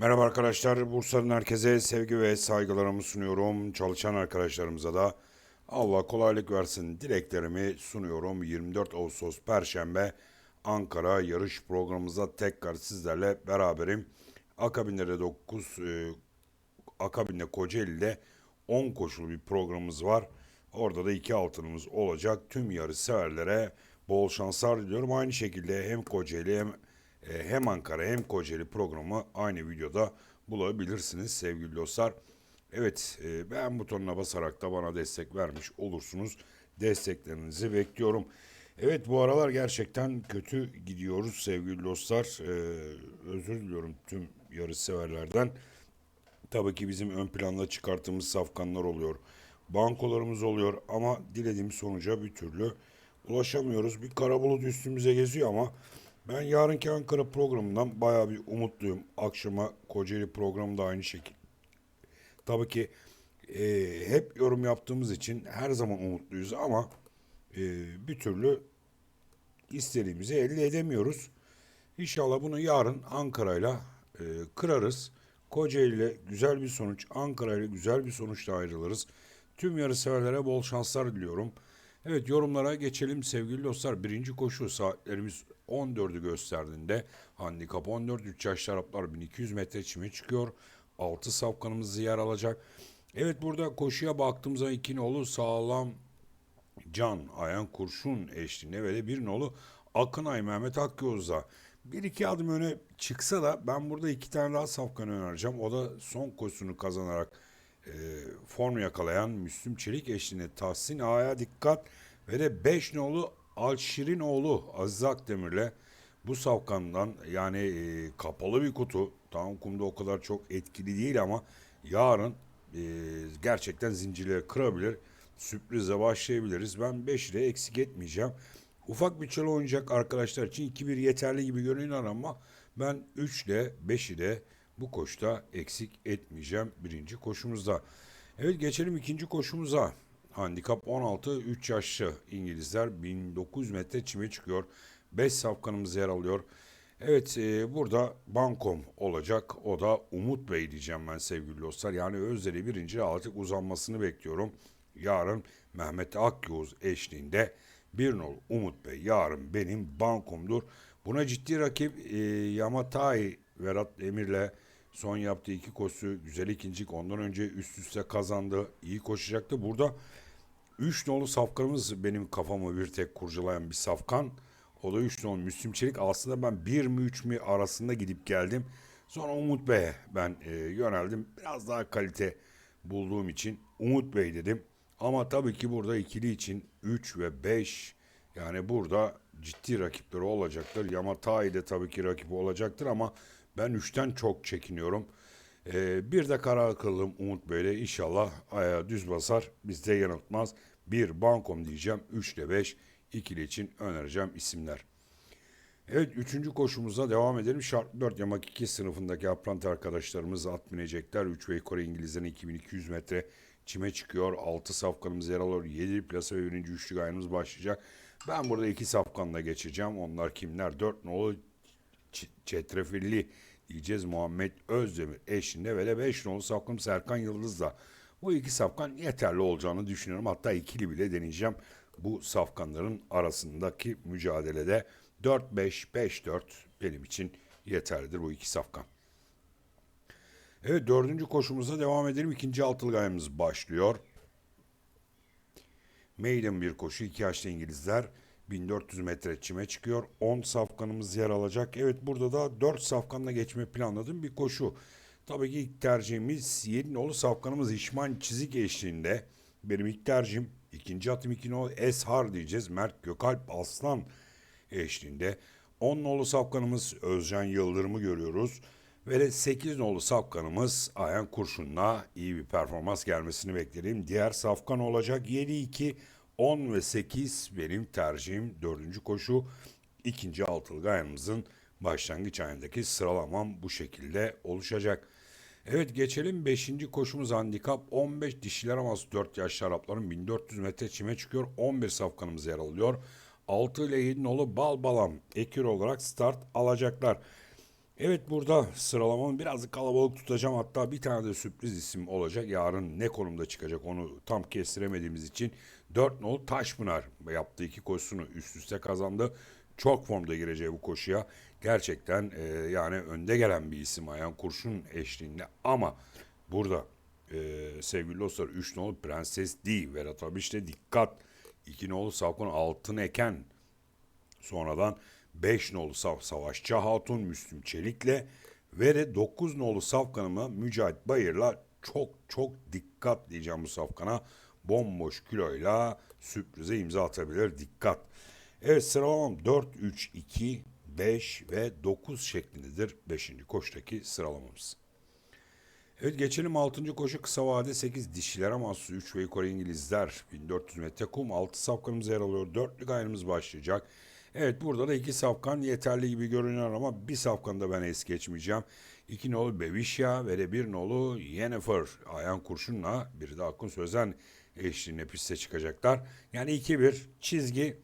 Merhaba arkadaşlar. Bursa'nın herkese sevgi ve saygılarımı sunuyorum. Çalışan arkadaşlarımıza da Allah kolaylık versin dileklerimi sunuyorum. 24 Ağustos Perşembe Ankara yarış programımızda tekrar sizlerle beraberim. Akabinde de 9, e, akabinde Kocaeli'de 10 koşulu bir programımız var. Orada da iki altınımız olacak. Tüm yarış severlere bol şanslar diliyorum. Aynı şekilde hem Kocaeli hem hem Ankara hem Kocaeli programı aynı videoda bulabilirsiniz sevgili dostlar. Evet e, beğen butonuna basarak da bana destek vermiş olursunuz. Desteklerinizi bekliyorum. Evet bu aralar gerçekten kötü gidiyoruz sevgili dostlar. E, özür diliyorum tüm yarış severlerden. Tabii ki bizim ön planda çıkarttığımız safkanlar oluyor. Bankolarımız oluyor ama dilediğimiz sonuca bir türlü ulaşamıyoruz. Bir kara bulut üstümüze geziyor ama ben yarınki Ankara programından bayağı bir umutluyum. Akşama Kocaeli programı da aynı şekilde. Tabii ki e, hep yorum yaptığımız için her zaman umutluyuz ama e, bir türlü istediğimizi elde edemiyoruz. İnşallah bunu yarın Ankara'yla e, kırarız. Kocaeli ile güzel bir sonuç, Ankara ile güzel bir sonuçla ayrılırız. Tüm yarışseverlere bol şanslar diliyorum. Evet yorumlara geçelim sevgili dostlar. Birinci koşu saatlerimiz 14'ü gösterdiğinde handikap 14 3 yaş taraflar 1200 metre çime çıkıyor. 6 safkanımız yer alacak. Evet burada koşuya baktığımızda iki nolu sağlam Can Ayan Kurşun eşliğinde ve de bir nolu Akınay Mehmet Akyoz'da bir iki adım öne çıksa da ben burada iki tane daha safkan önereceğim. O da son koşusunu kazanarak e, form yakalayan Müslüm Çelik eşliğinde Tahsin Ağa'ya dikkat ve de 5 nolu Alşirinoğlu Aziz Akdemir'le bu safkandan yani e, kapalı bir kutu tamam kumda o kadar çok etkili değil ama yarın e, gerçekten zincirleri kırabilir. Sürprize başlayabiliriz. Ben 5 ile eksik etmeyeceğim. Ufak bir çalı oynayacak arkadaşlar için 2-1 yeterli gibi görünüyor ama ben 3 ile 5 ile bu koşta eksik etmeyeceğim birinci koşumuzda. Evet geçelim ikinci koşumuza. Handikap 16 3 yaşlı İngilizler 1900 metre çime çıkıyor. 5 safkanımız yer alıyor. Evet e, burada bankom olacak. O da Umut Bey diyeceğim ben sevgili dostlar. Yani Özleri birinci artık uzanmasını bekliyorum. Yarın Mehmet Akyavuz eşliğinde bir nol Umut Bey yarın benim bankomdur. Buna ciddi rakip e, Yamatai Verat Emir'le son yaptığı iki koşu güzel ikincik ondan önce üst üste kazandı. iyi koşacaktı. Burada 3 nolu safkanımız benim kafamı bir tek kurcalayan bir safkan. O da 3 nolu Müslüm Çelik. Aslında ben 1 mi 3 mi arasında gidip geldim. Sonra Umut Bey'e ben e, yöneldim. Biraz daha kalite bulduğum için Umut Bey dedim. Ama tabii ki burada ikili için 3 ve 5 yani burada ciddi rakipleri olacaktır. Yamatai de tabii ki rakibi olacaktır ama ben 3'ten çok çekiniyorum. Ee, bir de karar kıldım Umut Bey'le inşallah ayağı düz basar bizde yanıltmaz. Bir bankom diyeceğim 3 ile 5 ikili için önereceğim isimler. Evet üçüncü koşumuza devam edelim. Şart 4 yamak 2 sınıfındaki apprenti arkadaşlarımız at binecekler. 3 ve Kore İngilizlerin 2200 metre çime çıkıyor. 6 safkanımız yer alıyor. 7 plasa ve birinci üçlü gayrımız başlayacak. Ben burada 2 safkanla geçeceğim. Onlar kimler? 4 nolu çetrefilli diyeceğiz Muhammed Özdemir eşinde ve de 5 nolu safkanım Serkan Yıldız'la. Bu iki safkan yeterli olacağını düşünüyorum. Hatta ikili bile deneyeceğim bu safkanların arasındaki mücadelede. 4-5-5-4 benim için yeterlidir bu iki safkan. Evet dördüncü koşumuza devam edelim. İkinci altılı gayemiz başlıyor. Maiden bir koşu. iki yaşlı İngilizler 1400 metre çime çıkıyor. 10 safkanımız yer alacak. Evet burada da 4 safkanla geçme planladığım bir koşu. Tabii ki ilk tercihimiz 7 nolu safkanımız İşman Çizik eşliğinde. Benim ilk tercihim ikinci atım 2 nolu Eshar diyeceğiz. Mert Gökalp Aslan eşliğinde. 10 nolu safkanımız Özcan Yıldırım'ı görüyoruz. Ve de 8 nolu safkanımız Ayan Kurşun'la iyi bir performans gelmesini beklerim. Diğer safkan olacak 7-2, 10 ve 8 benim tercihim. Dördüncü koşu ikinci altılı ayağımızın başlangıç ayındaki sıralamam bu şekilde oluşacak. Evet geçelim 5. koşumuz handikap 15 dişiler aması 4 yaşlı Arapların 1400 metre çime çıkıyor. 11 safkanımız yer alıyor. 6 ile 7 nolu bal balam ekür olarak start alacaklar. Evet burada sıralamamı biraz kalabalık tutacağım. Hatta bir tane de sürpriz isim olacak. Yarın ne konumda çıkacak onu tam kestiremediğimiz için 4 nol Taşpınar yaptığı iki koşusunu üst üste kazandı. Çok formda gireceği bu koşuya. Gerçekten e, yani önde gelen bir isim Ayhan Kurşun eşliğinde. Ama burada e, sevgili dostlar 3 nol Prenses D. Vedat Abiş'te dikkat. 2 nolu Savkon Altın Eken Sonradan 5 nolu Sav Savaşçı Hatun Müslüm Çelik'le ve de 9 nolu Safkan'ıma Mücahit Bayır'la çok çok dikkat diyeceğim bu Safkan'a. Bomboş kiloyla sürprize imza atabilir. Dikkat. Evet sıralamam 4, 3, 2, 5 ve 9 şeklindedir 5. koştaki sıralamamız. Evet geçelim 6. koşu kısa vade 8 dişilere mahsus 3 ve yukarı İngilizler 1400 metre kum 6 safkanımız yer alıyor. Dörtlük ayrımız başlayacak. Evet burada da 2 safkan yeterli gibi görünüyor ama bir safkanı da ben es geçmeyeceğim. 2 nolu Bevişya ve de 1 nolu Yennefer Ayhan Kurşun'la biri de Akın Sözen eşliğinde piste çıkacaklar. Yani 2-1 çizgi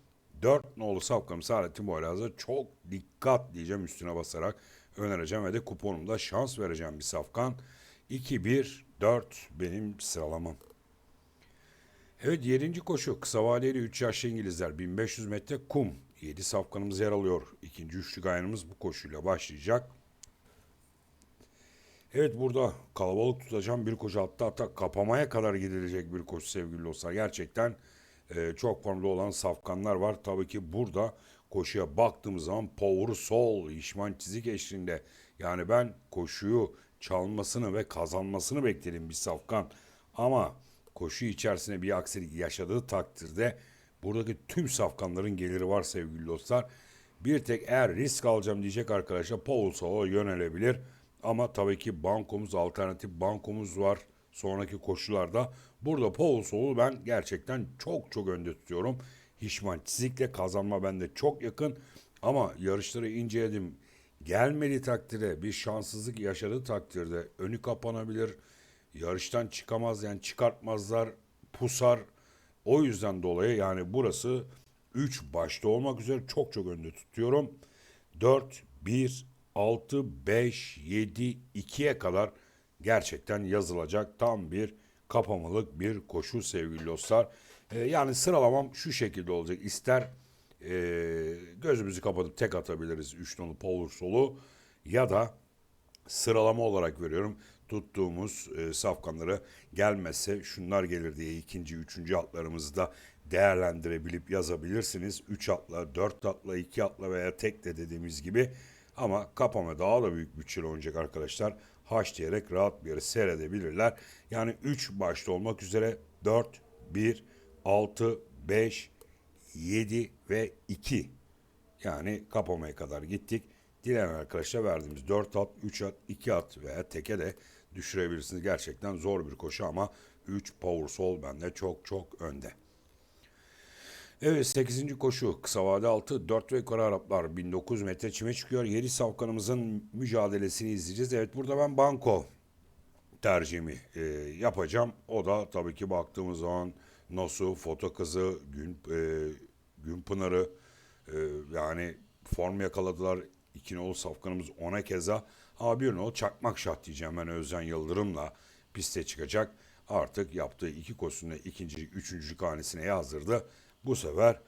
4 nolu safkanım Saadettin Boylaz'a çok dikkat diyeceğim üstüne basarak önereceğim ve de kuponumda şans vereceğim bir safkan. 2-1-4 benim sıralamam. Evet 7. koşu kısa vadeli 3 yaşlı İngilizler 1500 metre kum 7 safkanımız yer alıyor. İkinci üçlü gayanımız bu koşuyla başlayacak. Evet burada kalabalık tutacağım bir koşu hatta hatta kapamaya kadar gidilecek bir koşu sevgili dostlar. Gerçekten e, çok formda olan safkanlar var. Tabii ki burada koşuya baktığımız zaman Power Soul, İşman Çizik eşliğinde yani ben koşuyu çalmasını ve kazanmasını bekledim bir safkan. Ama koşu içerisinde bir aksilik yaşadığı takdirde buradaki tüm safkanların geliri var sevgili dostlar. Bir tek eğer risk alacağım diyecek arkadaşlar Paul Soul'a yönelebilir. Ama tabii ki bankomuz, alternatif bankomuz var sonraki koşularda. Burada Paul Soul'u ben gerçekten çok çok önde tutuyorum. Hişman Çizik'le kazanma bende çok yakın. Ama yarışları inceledim. Gelmedi takdirde bir şanssızlık yaşadığı takdirde önü kapanabilir. Yarıştan çıkamaz yani çıkartmazlar pusar. O yüzden dolayı yani burası 3 başta olmak üzere çok çok önde tutuyorum. 4, 1, 6, 5, 7, 2'ye kadar gerçekten yazılacak tam bir kapamalık bir koşu sevgili dostlar. Ee, yani sıralamam şu şekilde olacak. İster e, gözümüzü kapatıp tek atabiliriz 3 nolu power solu ya da sıralama olarak veriyorum. Tuttuğumuz e, safkanları gelmezse şunlar gelir diye ikinci, üçüncü atlarımızı da değerlendirebilip yazabilirsiniz. 3 atla, 4 atla, 2 atla veya tek de dediğimiz gibi. Ama kapama daha da büyük bütçeli oynayacak arkadaşlar. Haş diyerek rahat bir yere seyredebilirler. Yani 3 başta olmak üzere 4, 1, 6, 5, 7 ve 2. Yani kapamaya kadar gittik. Dileyen arkadaşlar verdiğimiz 4 at, 3 at, 2 at veya teke de düşürebilirsiniz. Gerçekten zor bir koşu ama 3 power soul bende çok çok önde. Evet 8. koşu kısa vade altı 4 ve yukarı Araplar 1900 metre çime çıkıyor. 7 savkanımızın mücadelesini izleyeceğiz. Evet burada ben banko tercihimi e, yapacağım. O da tabii ki baktığımız zaman Nosu, Foto Kızı, Gün, e, Günpınar'ı e, yani form yakaladılar. İki nolu safkanımız ona keza. Ama bir nolu çakmak şat diyeceğim ben Özcan Yıldırım'la piste çıkacak. Artık yaptığı iki koşusunda ikinci, üçüncülük hanesine yazdırdı. Bu sefer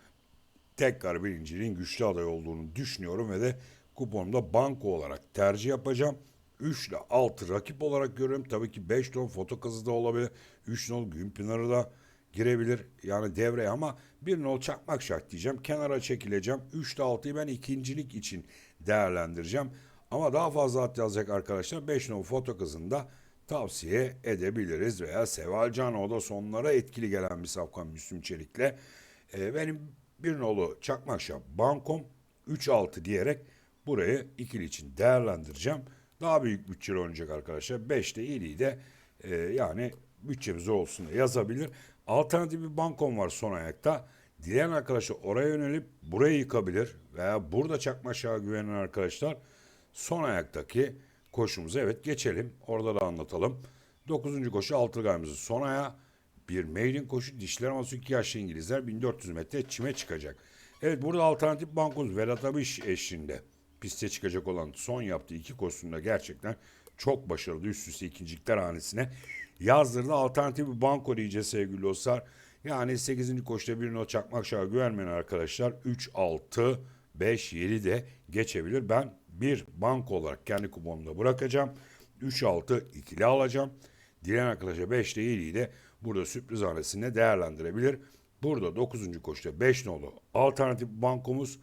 tekrar birinciliğin güçlü aday olduğunu düşünüyorum ve de kuponumda banko olarak tercih yapacağım. 3 ile 6 rakip olarak görüyorum. Tabii ki 5 ton foto kazı da olabilir. 3 nol Günpınar'ı da girebilir yani devreye ama bir nol çakmak şart diyeceğim. Kenara çekileceğim. 3 ile 6'yı ben ikincilik için değerlendireceğim. Ama daha fazla at yazacak arkadaşlar 5 nol foto kızında tavsiye edebiliriz. Veya Seval Can o da sonlara etkili gelen bir safkan Müslüm Çelik'le. Ee, benim bir nolu çakmak şap bankom 3-6 diyerek burayı ikili için değerlendireceğim. Daha büyük bütçeli oynayacak arkadaşlar. 5'te iyiliği de e, yani bütçemiz olsun da yazabilir. Alternatif bir bankom var son ayakta. Dileyen arkadaşlar oraya yönelip burayı yıkabilir veya burada çakma aşağı güvenen arkadaşlar son ayaktaki koşumuza evet geçelim. Orada da anlatalım. 9. koşu altı gaymızı son ayağı. Bir maiden koşu dişler ama 2 yaşlı İngilizler 1400 metre çime çıkacak. Evet burada alternatif bankomuz Vedat Abiş eşliğinde. piste çıkacak olan son yaptığı iki koşusunda gerçekten çok başarılı üst üste ikincilikler hanesine yazdırdı. Alternatif bir banko diyeceğiz sevgili dostlar. Yani 8. koşuda bir not çakmak şaha güvenmeyen arkadaşlar 3, 6, 5, 7 de geçebilir. Ben bir banko olarak kendi kuponumda bırakacağım. 3, 6 ikili alacağım. Dilen arkadaşa 5 ile 7'yi de burada sürpriz hanesinde değerlendirebilir. Burada 9. koşuda 5 nolu alternatif bankomuz.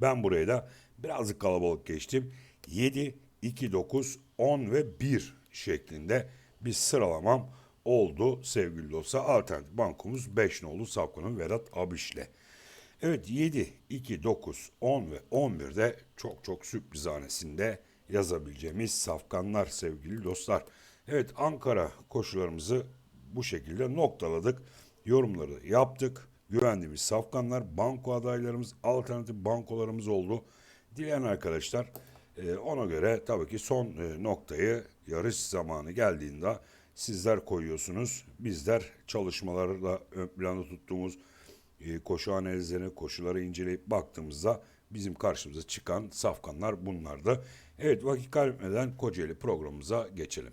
Ben buraya da birazcık kalabalık geçtim. 7, 2, 9, 10 ve 1 şeklinde bir sıralamam oldu sevgili dostlar. Alternatif bankomuz 5 nolu Safkan'ın Vedat Abiş'le. Evet 7, 2, 9, 10 ve 11 de çok çok sürpriz hanesinde yazabileceğimiz safkanlar sevgili dostlar. Evet Ankara koşularımızı bu şekilde noktaladık. Yorumları yaptık. Güvendiğimiz safkanlar, banko adaylarımız, alternatif bankolarımız oldu. Dileyen arkadaşlar e, ona göre tabii ki son e, noktayı yarış zamanı geldiğinde sizler koyuyorsunuz. Bizler çalışmalarla ön planda tuttuğumuz e, koşu analizlerini, koşuları inceleyip baktığımızda bizim karşımıza çıkan safkanlar bunlardı. Evet vakit kaybetmeden Kocaeli programımıza geçelim.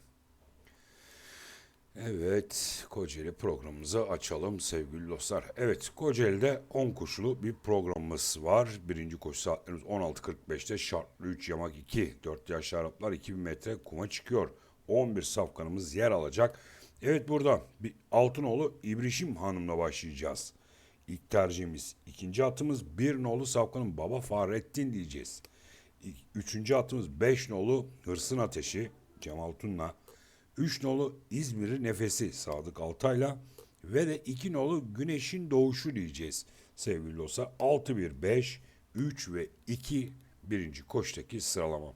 Evet, Kocaeli programımızı açalım sevgili dostlar. Evet, Kocaeli'de 10 koşulu bir programımız var. Birinci koşu saatlerimiz 16.45'te şartlı 3 yamak 2. 4 yaş Araplar 2000 metre kuma çıkıyor. 11 safkanımız yer alacak. Evet burada bir Altınoğlu İbrişim Hanım'la başlayacağız. İlk tercihimiz. ikinci atımız bir nolu safkanın baba Fahrettin diyeceğiz. Üçüncü atımız beş nolu Hırsın Ateşi Cemal Tun'la. Üç nolu İzmir'i Nefesi Sadık Altay'la. Ve de iki nolu Güneşin Doğuşu diyeceğiz sevgili dostlar. 6, 1, 5, 3 ve 2 birinci koştaki sıralama.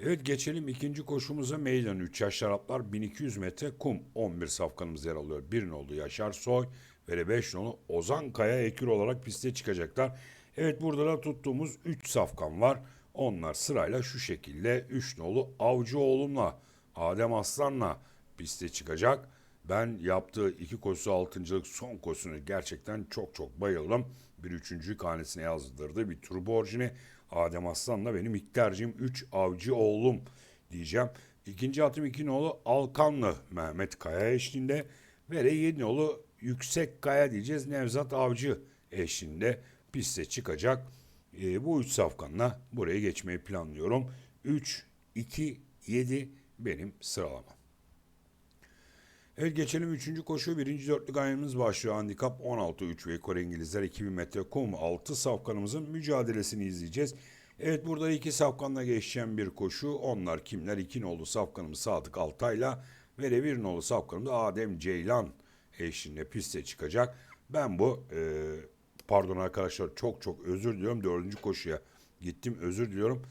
Evet geçelim ikinci koşumuza meydan 3 yaş Araplar 1200 metre kum 11 safkanımız yer alıyor. Bir nolu Yaşar Soy ve de 5 nolu Ozan Kaya ekür olarak piste çıkacaklar. Evet burada da tuttuğumuz 3 safkan var. Onlar sırayla şu şekilde 3 nolu Avcı oğlumla Adem Aslan'la piste çıkacak. Ben yaptığı iki koşusu altıncılık son koşusunu gerçekten çok çok bayıldım. Bir üçüncü hanesine yazdırdı. Bir turbo orijini Adem Aslan'la benim ilk tercihim 3 avcı oğlum diyeceğim. İkinci atım iki nolu Alkanlı Mehmet Kaya eşliğinde ve de yedi nolu Yüksek Kaya diyeceğiz Nevzat Avcı eşliğinde piste çıkacak. Ee, bu üç safkanla buraya geçmeyi planlıyorum. 3, 2, 7 benim sıralamam. Evet geçelim 3. koşu. Birinci dörtlük ayımız başlıyor. Handikap 16-3 ve Kore İngilizler 2000 metre kum 6 safkanımızın mücadelesini izleyeceğiz. Evet burada iki safkanla geçeceğim bir koşu. Onlar kimler? İki nolu safkanımız Sadık Altay'la ve de bir nolu safkanımız Adem Ceylan eşliğinde piste çıkacak. Ben bu e, pardon arkadaşlar çok çok özür diliyorum. Dördüncü koşuya gittim özür diliyorum.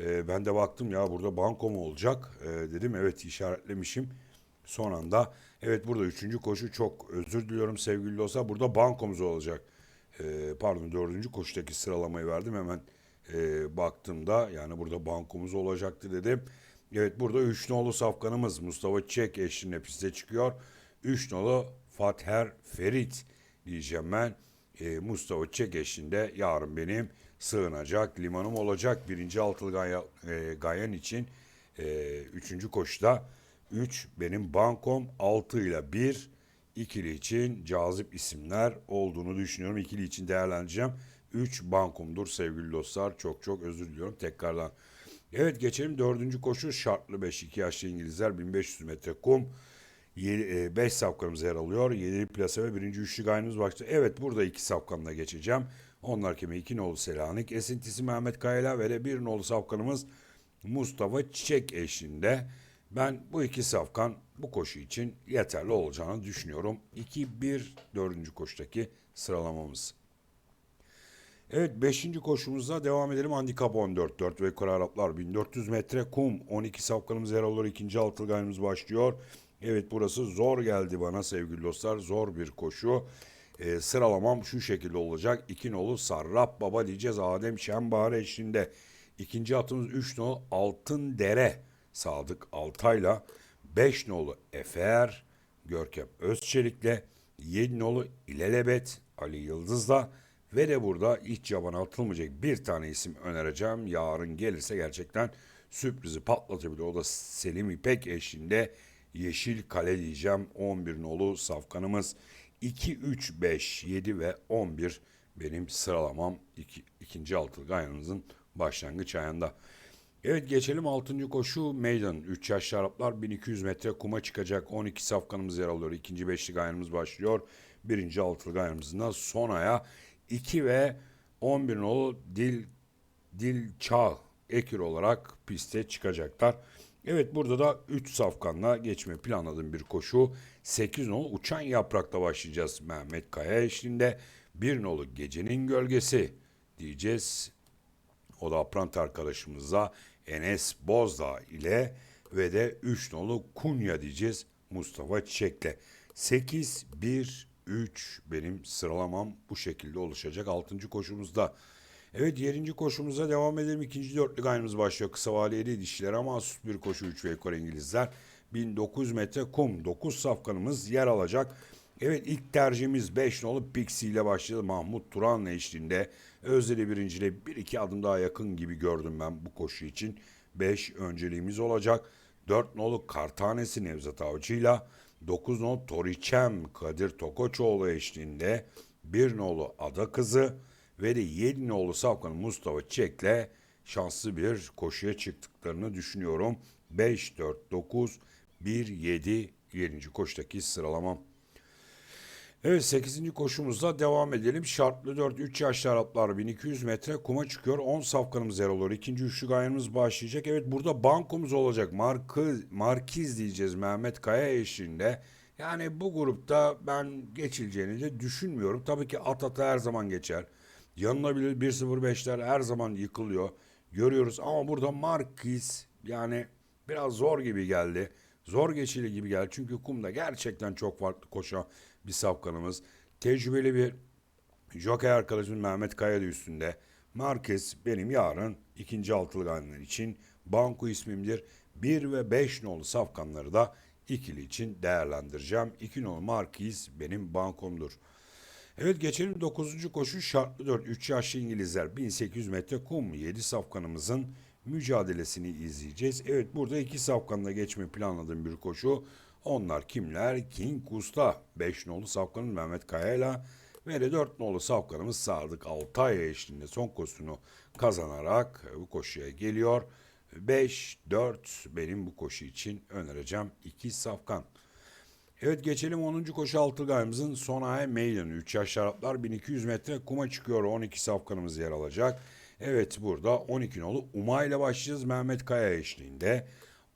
E, ben de baktım ya burada banko mu olacak? E, dedim evet işaretlemişim. Son anda evet burada üçüncü koşu çok özür diliyorum sevgili dostlar. Burada bankomuz olacak. Ee, pardon dördüncü koşudaki sıralamayı verdim hemen e, baktığımda yani burada bankomuz olacaktı dedim. Evet burada üç nolu safkanımız Mustafa Çek eşliğinde piste çıkıyor. Üç nolu Father Ferit diyeceğim ben. Ee, Mustafa Çek eşliğinde yarın benim sığınacak limanım olacak. Birinci altılı gaya, e, gayan için e, üçüncü koşuda 3 benim bankom 6 ile 1 ikili için cazip isimler olduğunu düşünüyorum. İkili için değerlendireceğim. 3 bankomdur sevgili dostlar. Çok çok özür diliyorum tekrardan. Evet geçelim dördüncü koşu şartlı 5 2 yaşlı İngilizler 1500 metre kum. 5 safkanımız yer alıyor. 7'li plase ve birinci üçlü gayrımız başladı. Evet burada iki safkanla geçeceğim. Onlar kimi iki nolu Selanik. Esintisi Mehmet Kayla ve de bir nolu safkanımız Mustafa Çiçek eşliğinde. Ben bu iki safkan bu koşu için yeterli olacağını düşünüyorum. 2-1 dördüncü koşudaki sıralamamız. Evet 5. koşumuzda devam edelim. Handikap 14-4 ve Kara Araplar 1400 metre kum 12 safkanımız yer alıyor. İkinci altılganımız başlıyor. Evet burası zor geldi bana sevgili dostlar. Zor bir koşu. Ee, sıralamam şu şekilde olacak. 2 nolu Sarraf Baba diyeceğiz. Adem Şenbahar eşliğinde. İkinci atımız 3 nolu Altın Dere. Sadık Altay'la 5 nolu Efer, Görkem Özçelik'le 7 nolu İlelebet Ali Yıldız'la Ve de burada hiç yabana atılmayacak bir tane isim önereceğim. Yarın gelirse gerçekten sürprizi patlatabilir. O da Selim İpek eşliğinde Yeşil Kale diyeceğim. 11 nolu safkanımız. 2, 3, 5, 7 ve 11 benim sıralamam. İki, ikinci altılı gayanımızın başlangıç ayında. Evet geçelim 6. koşu meydan. 3 yaşlı Araplar 1200 metre kuma çıkacak. 12 safkanımız yer alıyor. İkinci beşli gayanımız başlıyor. Birinci altılı gayanımızın da son aya 2 ve 11 nolu dil dil çağ ekür olarak piste çıkacaklar. Evet burada da 3 safkanla geçme planladığım bir koşu. 8 nolu uçan yaprakla başlayacağız Mehmet Kaya eşliğinde. 1 nolu gecenin gölgesi diyeceğiz. O da Aprant arkadaşımıza Enes Bozdağ ile ve de 3 nolu Kunya diyeceğiz Mustafa Çiçek'le. 8, 1, 3 benim sıralamam bu şekilde oluşacak 6. koşumuzda. Evet 7. koşumuza devam edelim. İkinci dörtlük aynımız başlıyor. Kısa valiyeli dişiler ama sus bir koşu 3 ve yukarı İngilizler. 1900 metre kum 9 safkanımız yer alacak. Evet ilk tercihimiz 5 nolu Pixie ile başladı. Mahmut Turan'la eşliğinde. Özdeli birinciyle bir iki adım daha yakın gibi gördüm ben bu koşu için. 5 önceliğimiz olacak. 4 nolu Kartanesi Nevzat Avcı'yla 9 nolu Toriçem Kadir Tokoçoğlu eşliğinde 1 nolu Ada Kızı ve de 7 nolu Safkan Mustafa Çek'le şanslı bir koşuya çıktıklarını düşünüyorum. 5, 4, 9, 1, 7, 7. koştaki sıralamam. Evet 8. koşumuzda devam edelim. Şartlı 4 3 yaşlı Araplar 1200 metre kuma çıkıyor. 10 safkanımız yer alıyor. İkinci üçlü gayanımız başlayacak. Evet burada bankomuz olacak. Markı, Markiz diyeceğiz Mehmet Kaya eşliğinde. Yani bu grupta ben geçileceğini de düşünmüyorum. Tabii ki at ata her zaman geçer. Yanılabilir 1-0-5'ler her zaman yıkılıyor. Görüyoruz ama burada Markiz yani biraz zor gibi geldi. Zor geçili gibi geldi. Çünkü kumda gerçekten çok farklı koşan bir safkanımız. Tecrübeli bir jockey arkadaşım Mehmet Kaya da üstünde. Marquez benim yarın ikinci altılı ganlar için banko ismimdir. 1 ve 5 nolu safkanları da ikili için değerlendireceğim. 2 nolu Marquez benim bankomdur. Evet geçelim 9. koşu şartlı 4 3 yaşlı İngilizler 1800 metre kum 7 safkanımızın mücadelesini izleyeceğiz. Evet burada iki safkanla geçme planladığım bir koşu. Onlar kimler? King Usta 5 nolu safkanın Mehmet Kaya'yla ve de 4 nolu safkanımız Sadık Altay eşliğinde son koşusunu kazanarak bu koşuya geliyor. 5, 4 benim bu koşu için önereceğim 2 safkan. Evet geçelim 10. koşu altı gayımızın son ay meydanı. 3 yaş Araplar 1200 metre kuma çıkıyor. 12 safkanımız yer alacak. Evet burada 12 nolu Uma ile başlayacağız Mehmet Kaya eşliğinde.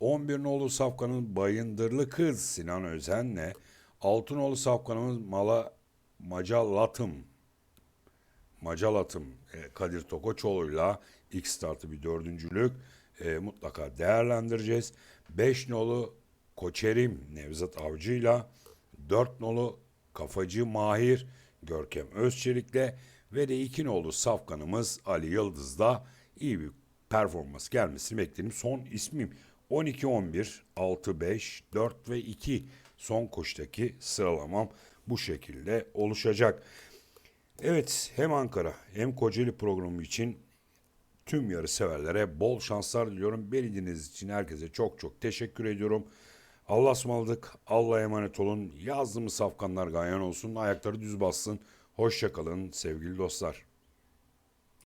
11 nolu safkanın Bayındırlı Kız Sinan Özen'le 6 nolu safkanımız Mala Macalatım Macalatım e, Kadir Tokoçoğlu'yla ilk startı bir dördüncülük e, mutlaka değerlendireceğiz. 5 nolu Koçerim Nevzat Avcı'yla 4 nolu Kafacı Mahir Görkem Özçelik'le ve de 2 nolu safkanımız Ali Yıldız'da iyi bir performans gelmesini bekledim. Son ismim 12-11, 6-5, 4 ve 2 son koştaki sıralamam bu şekilde oluşacak. Evet hem Ankara hem Kocaeli programı için tüm yarı severlere bol şanslar diliyorum. Beni için herkese çok çok teşekkür ediyorum. Allah'a ısmarladık. Allah'a emanet olun. Yazdığımız safkanlar gayan olsun. Ayakları düz bassın. Hoşçakalın sevgili dostlar.